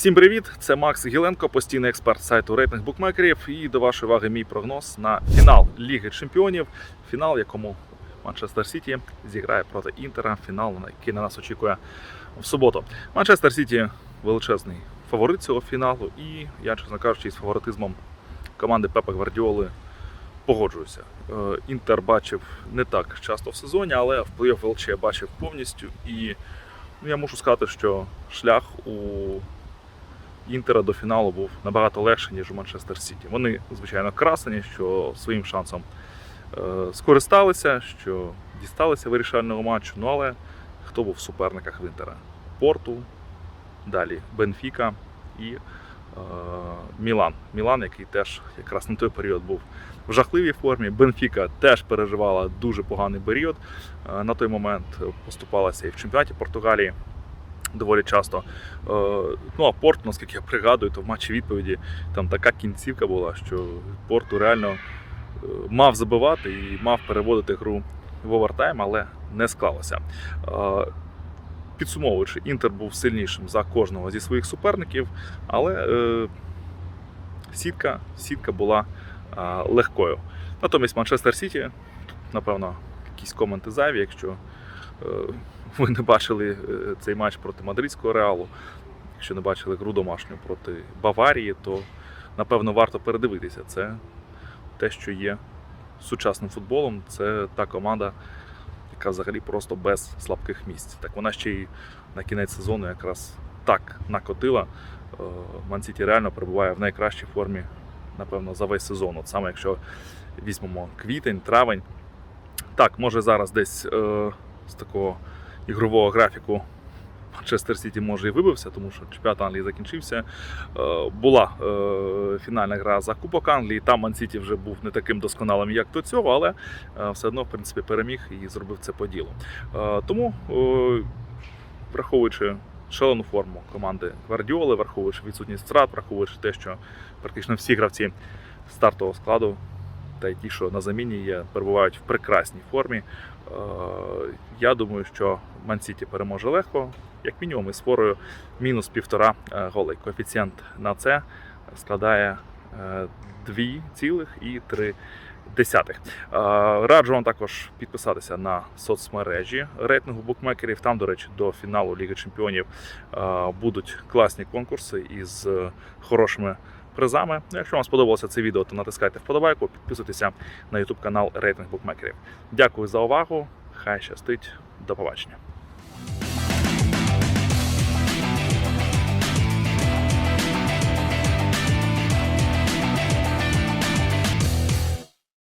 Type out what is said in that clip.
Всім привіт! Це Макс Гіленко, постійний експерт сайту рейтинг букмекерів. І до вашої уваги мій прогноз на фінал Ліги Чемпіонів. Фінал, якому Манчестер Сіті зіграє проти Інтера. Фінал, який на нас очікує в суботу. Манчестер Сіті величезний фаворит цього фіналу. І я, чесно кажучи, із фаворитизмом команди Пепа Гвардіоли погоджуюся. Е, Інтер бачив не так часто в сезоні, але в плей-офф ЛЧ я бачив повністю. І ну, я мушу сказати, що шлях у Інтера до фіналу був набагато легший, ніж у Манчестер Сіті. Вони, звичайно, красені, що своїм шансом е, скористалися, що дісталися вирішального матчу. Ну але хто був в суперниках в Інтера? Порту, далі Бенфіка і е, Мілан. Мілан, який теж якраз на той період був в жахливій формі. Бенфіка теж переживала дуже поганий період. Е, на той момент поступалася і в чемпіонаті Португалії доволі часто. Е, Ну а Порт, наскільки я пригадую, то в матчі відповіді там така кінцівка була, що Порту реально е, мав забивати і мав переводити гру в овертайм, але не склалося. Е, Підсумовуючи, Інтер був сильнішим за кожного зі своїх суперників, але е, сітка, сітка була е, легкою. Натомість Манчестер Сіті, напевно, якісь коменти зайві, якщо ви не бачили е, цей матч проти мадридського реалу, якщо не бачили гру домашню проти Баварії, то напевно варто передивитися. Це те, що є сучасним футболом. Це та команда, яка взагалі просто без слабких місць. Так вона ще й на кінець сезону якраз так накотила. Мансіті реально перебуває в найкращій формі, напевно, за весь сезон. От саме якщо візьмемо квітень, травень. Так, може зараз десь е, з такого ігрового графіку Манчестер Сіті може і вибився, тому що чемпіонат Англії закінчився. Е, була е, фінальна гра за Кубок Англії. Там Ман Сіті вже був не таким досконалим, як до цього, але е, все одно, в принципі, переміг і зробив це по ділу. Тому, враховуючи шалену форму команди Гвардіоли, враховуючи відсутність втрат, враховуючи те, що практично всі гравці стартового складу та й ті, що на заміні є, перебувають в прекрасній формі. Е, Я думаю, що Ман-Сіті переможе легко, як мінімум із форою мінус півтора е, голей. Коефіцієнт на це складає е, 2,3. Десятих. Е, Раджу вам також підписатися на соцмережі рейтингу букмекерів. Там, до речі, до фіналу Ліги Чемпіонів е, будуть класні конкурси із е, хорошими призами. Ну, Якщо вам сподобалося це відео, то натискайте вподобайку, підписуйтеся на YouTube канал Рейтинг Букмекерів. Дякую за увагу. Хай щастить. До побачення.